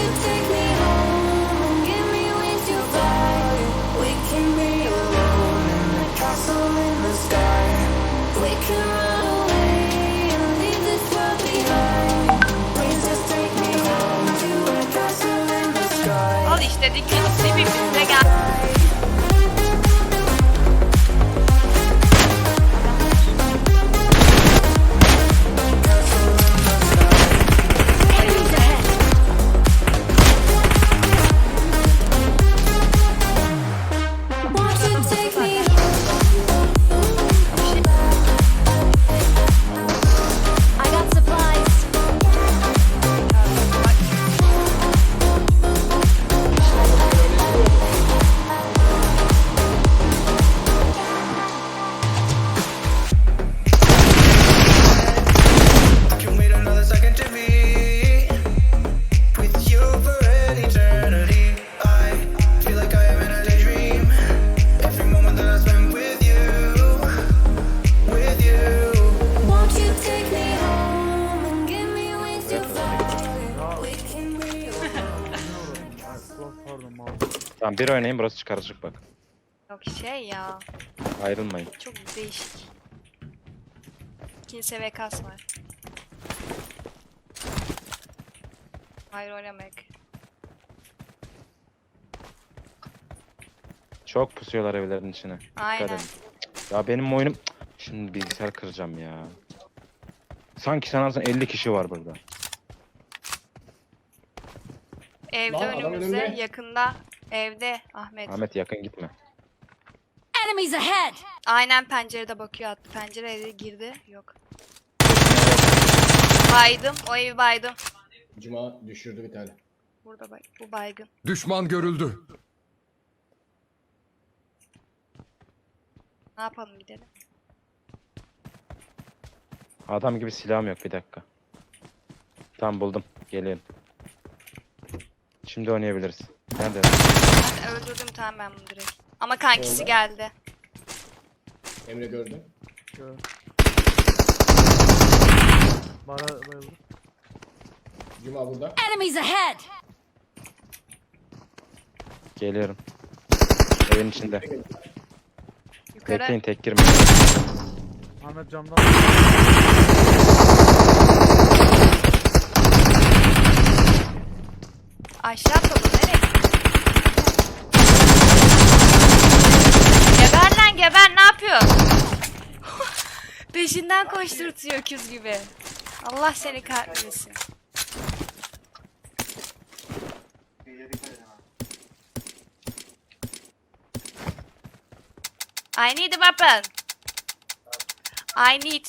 you take me Tamam bir oynayın burası çıkaracak bak. Yok şey ya. Ayrılmayın. Çok değişik. İkinci seviye kas var. Hayır oynamak. Çok pusuyorlar evlerin içine. Dikkat Aynen. edin. Ya benim oyunum... Şimdi bilgisayar kıracağım ya. Sanki sanarsın 50 kişi var burada. Evde Lan adam önümüzde önümde. yakında. Evde Ahmet. Ahmet yakın gitme. Enemies ahead. Aynen pencerede bakıyor attı. Pencereye girdi. Yok. Baydım. O evi baydım. Cuma düşürdü bir tane. Burada bay bu baygın. Düşman görüldü. Ne yapalım gidelim. Adam gibi silahım yok bir dakika. Tamam buldum. Geliyorum. Şimdi oynayabiliriz. Nerede? Ben öldürdüm tamam ben bunu direkt. Ama kankisi Oldu. geldi. Emre gördün. Gör. Bara bayıldı. Cuma burada. Enemies ahead. Geliyorum. Evin içinde. Yukarı. Bekleyin tek girme. Ahmet camdan Aşağı atladı nereye? Geber ne yapıyorsun? Peşinden koşturtuyor öküz gibi. Allah seni kahretsin. I need a weapon. I need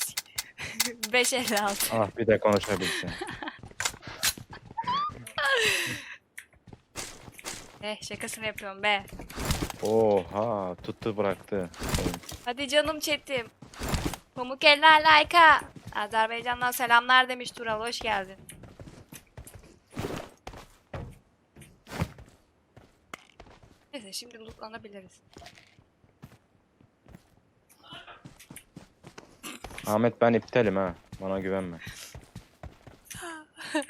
556. Ah bir de konuşabilsin. Eh şakasını yapıyorum be. Oha tuttu bıraktı. Hadi canım chatim. Pamuk eller like'a. Azerbaycan'dan selamlar demiş Tural hoş geldin. Neyse şimdi lootlanabiliriz. Ahmet ben iptalim ha. Bana güvenme.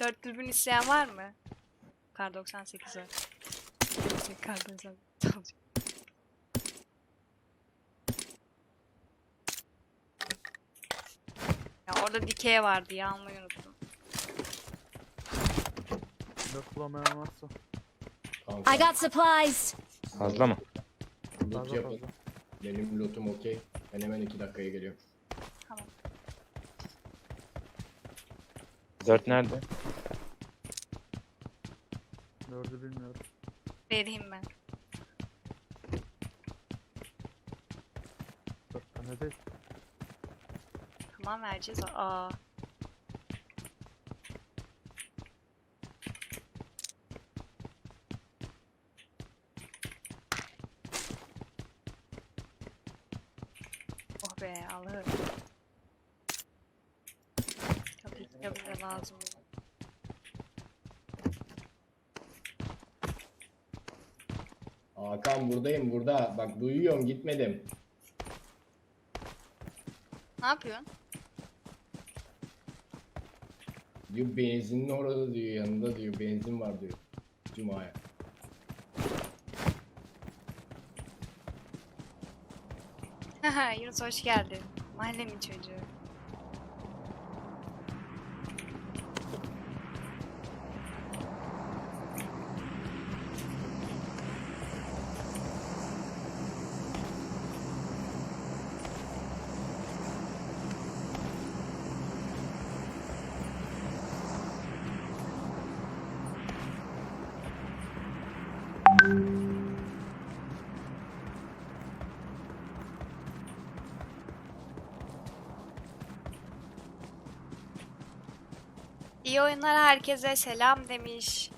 Dört dürbün isteyen var mı? Kar 98 var. Kar 98 alacağım. Ya orada dikey vardı ya almayı unuttum. dört bulamayan varsa. Kanka. I got supplies. Fazla mı? Loot Fazla yapın. fazla. Benim lootum okey. Ben hemen iki dakikaya geliyorum. Tamam. Dört nerede? Dördü bilmiyorum. Vereyim ben. Dört tane değil. Tamam vereceğiz. Aa. Oh be Allah'ım. Tabii ki lazım. Hakan buradayım burada. Bak duyuyorum gitmedim. Ne yapıyorsun? Diyor benzinin orada diyor yanında diyor benzin var diyor. Cuma'ya. Haha Yunus hoş geldin. Mahallemin çocuğu. İyi oyunlar herkese selam demiş.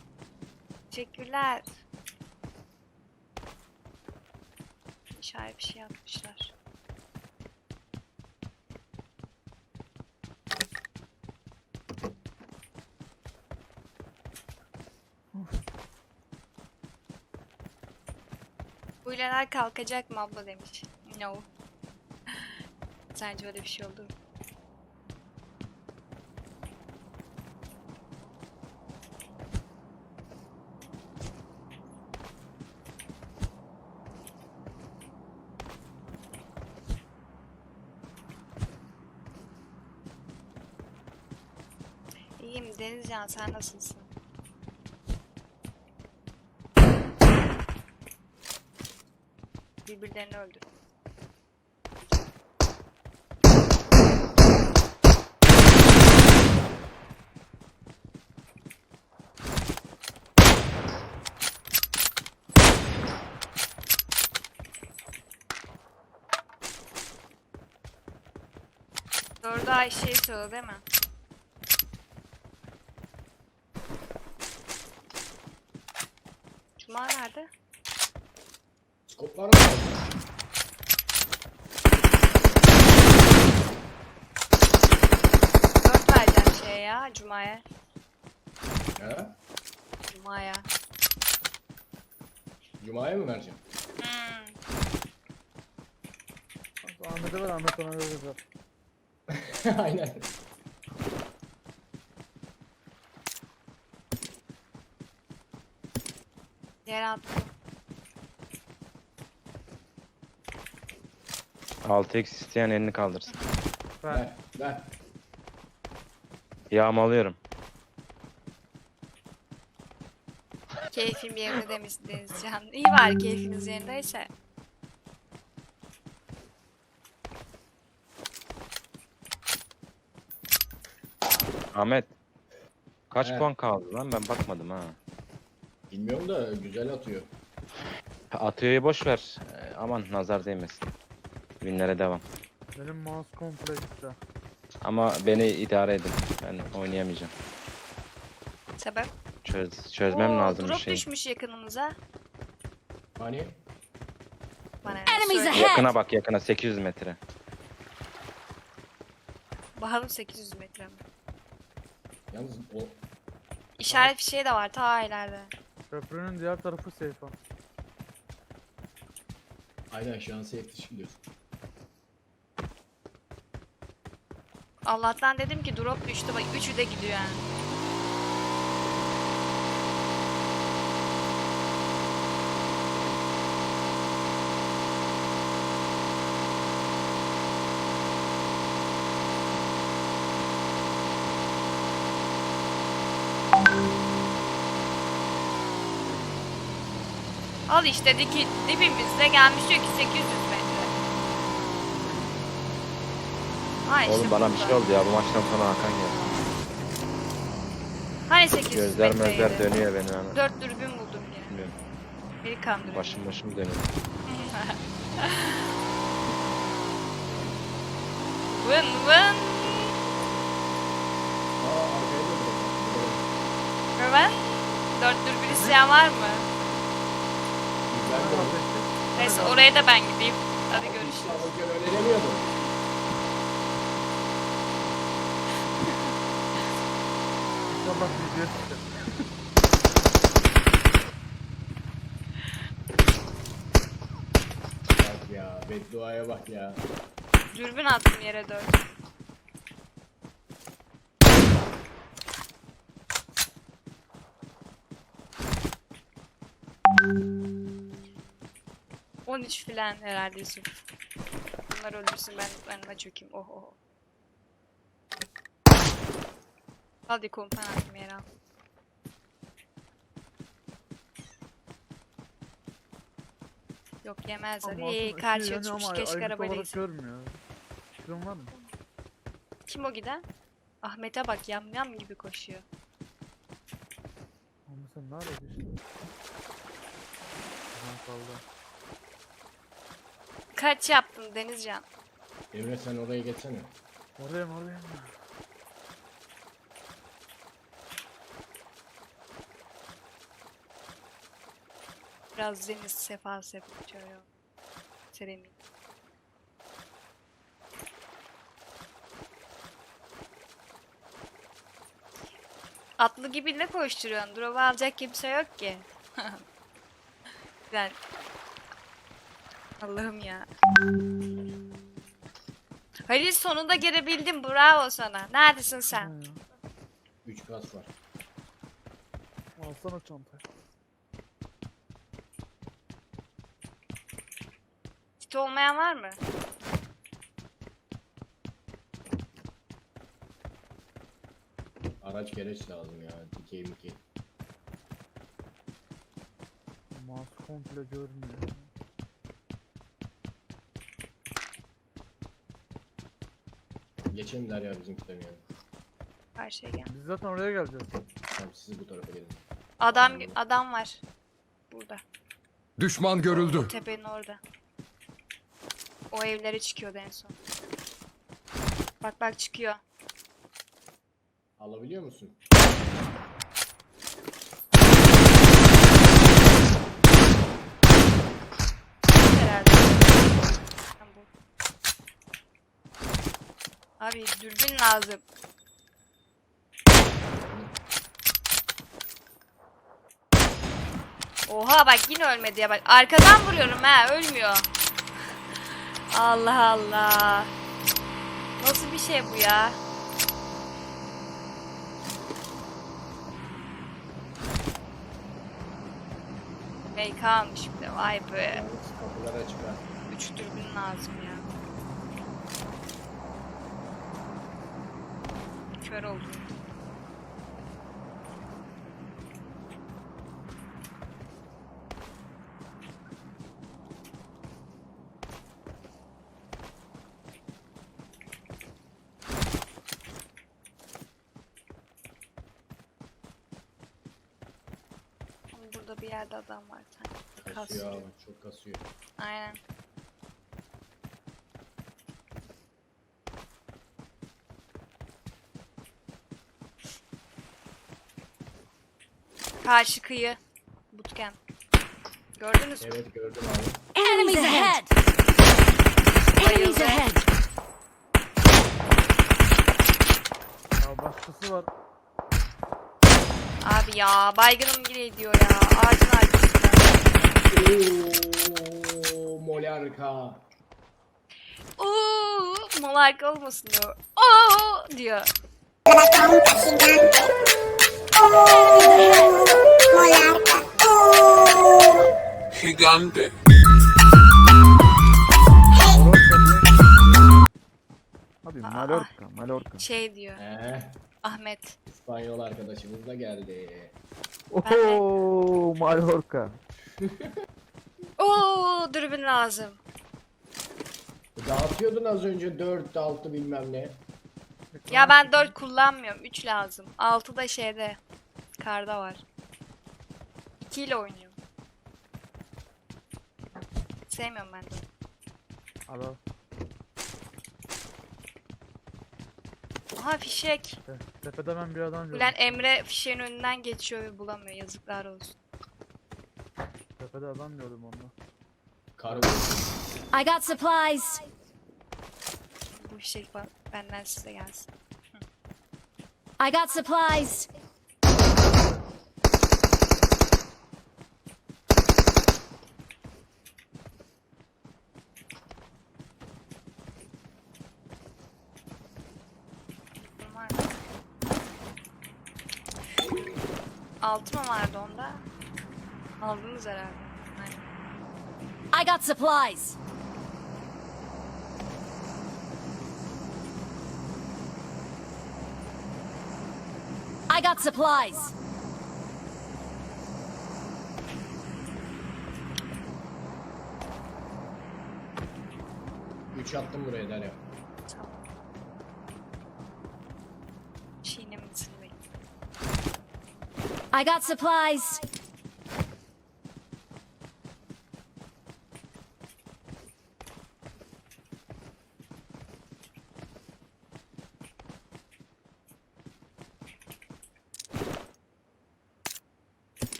Teşekkürler. İşaret bir şey yapmışlar. Bu ileler kalkacak mı abla demiş. No. Sence öyle bir şey oldu mu? Denizcan sen nasılsın? Birbirlerini öldür. Doğru da Ayşe'yi söyle değil mi? Cuma nerede? Skop var mı? Dört vereceğim şeye ya Cuma'ya. Ha? Cuma'ya. Cuma'ya mı vereceğim? Hmm. Ahmet'e ver Ahmet ona verir. Aynen. Yere attım. 6x isteyen elini kaldırsın. Ver. Ver. Ver. Yağmalıyorum. Keyfim yerinde demiş Denizcan. İyi var keyfiniz yerindeyse. Ahmet. Kaç Evet. puan kaldı lan ben bakmadım ha. Bilmiyorum da güzel atıyor. Atıyor'yu boş ver. Ee, aman nazar değmesin. Winlere devam. Benim mouse komple gitti. Ama beni idare edin. Ben oynayamayacağım. Sebep? Çöz, çözmem Oo, lazım bir drop şey. düşmüş yakınımıza. Hani? Bana ne Enemies söyle. ahead! Yakına bak yakına 800 metre. Bakalım 800 metre mi? Yalnız o İşaret bir şey de var ta ileride. Köprünün diğer tarafı safe. aynen şu an safe dışı biliyorsun. Allah'tan dedim ki drop düştü bak üçü de gidiyor yani. Al işte diki, dibimizde gelmiş diyor ki 800 metre. Ha işte Oğlum bana bir burada. şey oldu ya bu maçtan sonra Hakan geldi. Hani 800 Gözler metreydi? mözler dönüyor benim hemen. 4 dürbün buldum yine. Bilmiyorum. Biri kandırıyor. Başım başım dönüyor. Vın vın. Hemen. 4 dürbün isteyen var mı? Neyse oraya da ben gideyim. Hadi görüşürüz. İnşallah video. Bak ya bedduaya bak ya. Dürbün attım yere 4. 13 falan herhalde Yusuf. Bunlar öldürsün ben ben de çökeyim. Oh oh. Hadi kompan attım yere al. Yok yemezler. Ama İyi aslında kar ışığı yanıyor çökmüş. ama Keşke ayrıntı arabayla olarak gitsin. görmüyor. Fikrin var mı? Kim o giden? Ahmet'e bak yam yam gibi koşuyor. Ama sen nerede geçtin? Ulan kaldı. Kaç yaptın Denizcan? Emre sen oraya geçsene. Oraya mı oraya mı? Biraz deniz sefası yapıp şöyle. Seremin. Atlı gibi ne koşturuyorsun? Drova alacak kimse yok ki. Güzel. Allah'ım ya. Halil sonunda gelebildim. Bravo sana. Neredesin sen? Ha ya. 3 kas var. Alsana çantayı. Kit olmayan var mı? Araç gereç lazım ya. Dikey mikey. Mouse komple görmüyor. Geçelim Derya bizimkilerin yanına. Her şey gel. Biz zaten oraya geleceğiz. Tamam siz bu tarafa gelin. Adam adam var. Burada. Düşman görüldü. Tepenin orada. O evlere çıkıyordu en son. Bak bak çıkıyor. Alabiliyor musun? Herhalde. Tam bu. Abi dürbün lazım. Oha bak yine ölmedi ya bak. Arkadan vuruyorum ha ölmüyor. Allah Allah. Nasıl bir şey bu ya? MK almış bir de vay be. Üç dürbün lazım ya. Kör oldum. Ama Burada bir yerde adam var sanki. Kasıyor Kasıyor. abi. Çok kasıyor. Aynen. Karşı kıyı. Bootcamp. Gördünüz mü? Evet gördüm abi. Enemies ahead! Enemies ahead! Ya başkası var. Abi ya baygınım gire diyor ya. Ağacın arkasında. Ooo molarka. Oo, malarka olmasın diyor. Oo diyor. Gigante. Abi. Mallorca, Mallorca. Şey diyor. Eh, Ahmet. İspanyol arkadaşımız da geldi. Oho, Mallorca. Oo dürbün lazım. Dağıtıyordun az önce 4 6 bilmem ne. Ya ben 4 kullanmıyorum. 3 lazım. 6 da şeyde. Karda var. 2 ile oynuyorum. Sevmiyorum ben de. Al al. Aha fişek. Te- Tepede ben bir adam gördüm. Ulan Emre fişeğin önünden geçiyor ve bulamıyor. Yazıklar olsun. Tepede adam gördüm onunla. Kargo. I got supplies! Bu fişek benden size gelsin. I got supplies! Var mı? Altı mı vardı onda? Aldınız herhalde. Aynen. I got supplies. I got supplies. Üç attım buraya Derya. I got supplies.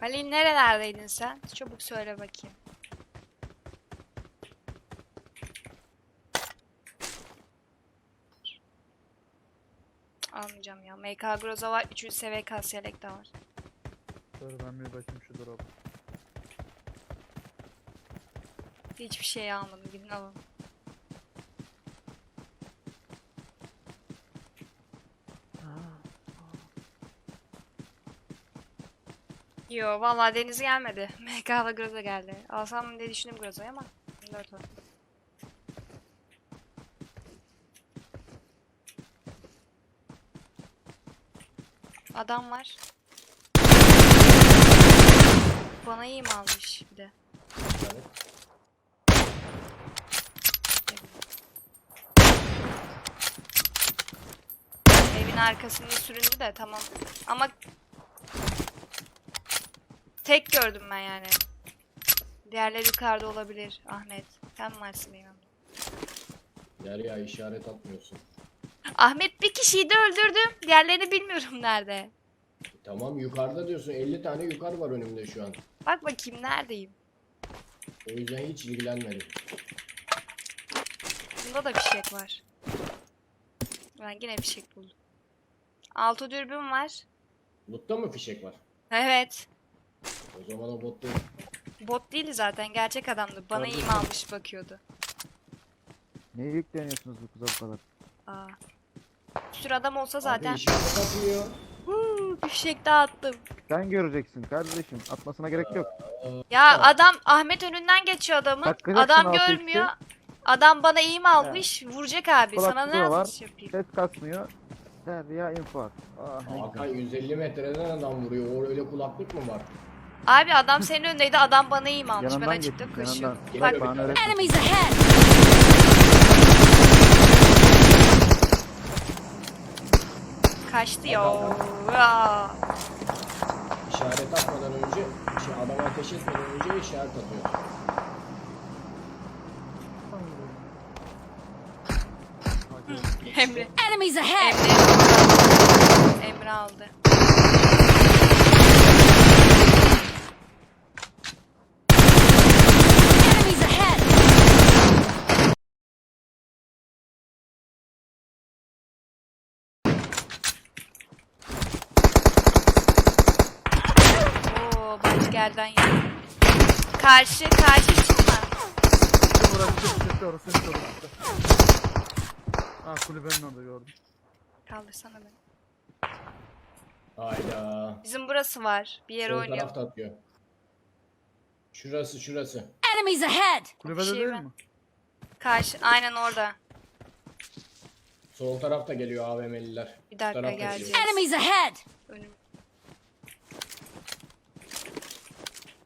Halil nerelerdeydin sen? Çabuk söyle bakayım. Almayacağım ya. MK Groza var. 3. seviye Kasyalek de var. Dur ben bir bakayım şu drop. Hiçbir şey almadım. Gidin alın. Yo vallahi Deniz gelmedi. MK'la Groza geldi. Alsam diye düşündüm Groza'yı ama 4 var. Adam var. Bana iyi mi almış bir de? Yani Evin arkasında süründü de tamam. Ama tek gördüm ben yani. Diğerleri yukarıda olabilir Ahmet. Sen varsın benim yanımda. Derya işaret atmıyorsun. Ahmet bir kişiyi de öldürdüm. Diğerlerini bilmiyorum nerede. Tamam yukarıda diyorsun 50 tane yukarı var önümde şu an. Bak bakayım neredeyim. O yüzden hiç ilgilenmedim. Bunda da fişek var. Ben yine fişek buldum. Altı dürbün var. Loot'ta mı fişek var? Evet. O zaman o bot değil. Bot değildi zaten. Gerçek adamdı. Bana Gördüm. iyi almış bakıyordu. Niye yükleniyorsunuz bu kıza bu kadar? Aa. Bir sürü adam olsa zaten. Abi. Huu, bir fişek daha attım. Sen göreceksin kardeşim. Atmasına gerek yok. Ya adam Ahmet önünden geçiyor adamın. Adam altı görmüyor. Adam bana iyi mi almış? Vuracak abi. Sana ne Kulaklığı var. yazmış yapayım? Ses kasmıyor. Derya info at. Ah ne Hakan güzel. 150 metreden adam vuruyor. O öyle kulaklık mı var? Abi adam senin önündeydi. Adam bana iyi mi almış? Yanından ben açıkta koşuyorum. Yanından. Bak bana. Enemies ahead. kaçtı ya. Ya. İşaret atmadan önce, şey, adama ateş etmeden önce işaret atıyor. Emre. Enemies ahead. Emre. Emre aldı. Enemies ahead. Oo baş gelden yedi. Karşı karşı çıkma. Burası çıktı orası çıktı orası. Ah kulübenin orada gördüm. Kaldırsana beni. Hayda. Bizim burası var. Bir yere Sol oynuyor. tarafta atıyor. Şurası şurası. Enemies ahead. Kulübede şey değil ben- mi? Karşı aynen orada. Sol tarafta geliyor AVM'liler. Bir dakika Tarafta geleceğiz. geliyor. Enemies ahead. Önüm.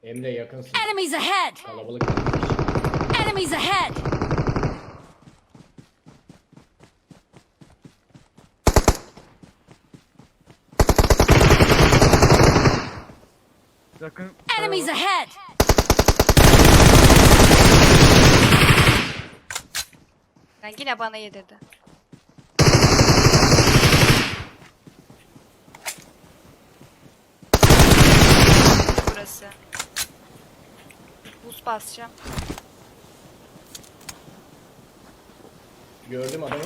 Emre yakınsın. Enemies ahead. Kalabalık. Enemies ahead. Yakın. Enemies ahead. Yani yine bana yedirdi. Burası. Buz basacağım. Gördüm adamı.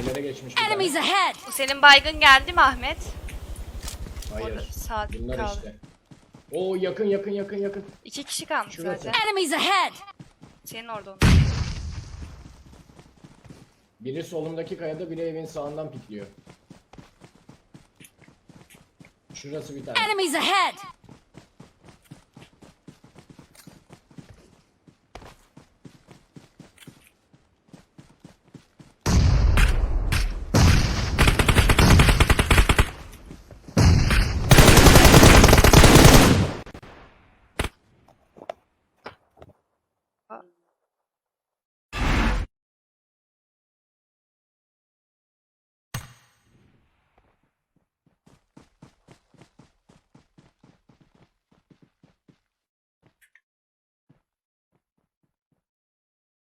Evlere geçmiş. bir. Enemies ahead. Bu senin baygın geldi mi Ahmet? Orada Hayır. saat Bunlar kaldı. işte. Oo yakın yakın yakın yakın. İki kişi kalmış Şurası. zaten. Enemies ahead. Senin orada onun. Biri solumdaki kayada biri evin sağından pikliyor. Şurası bir tane. Enemies ahead!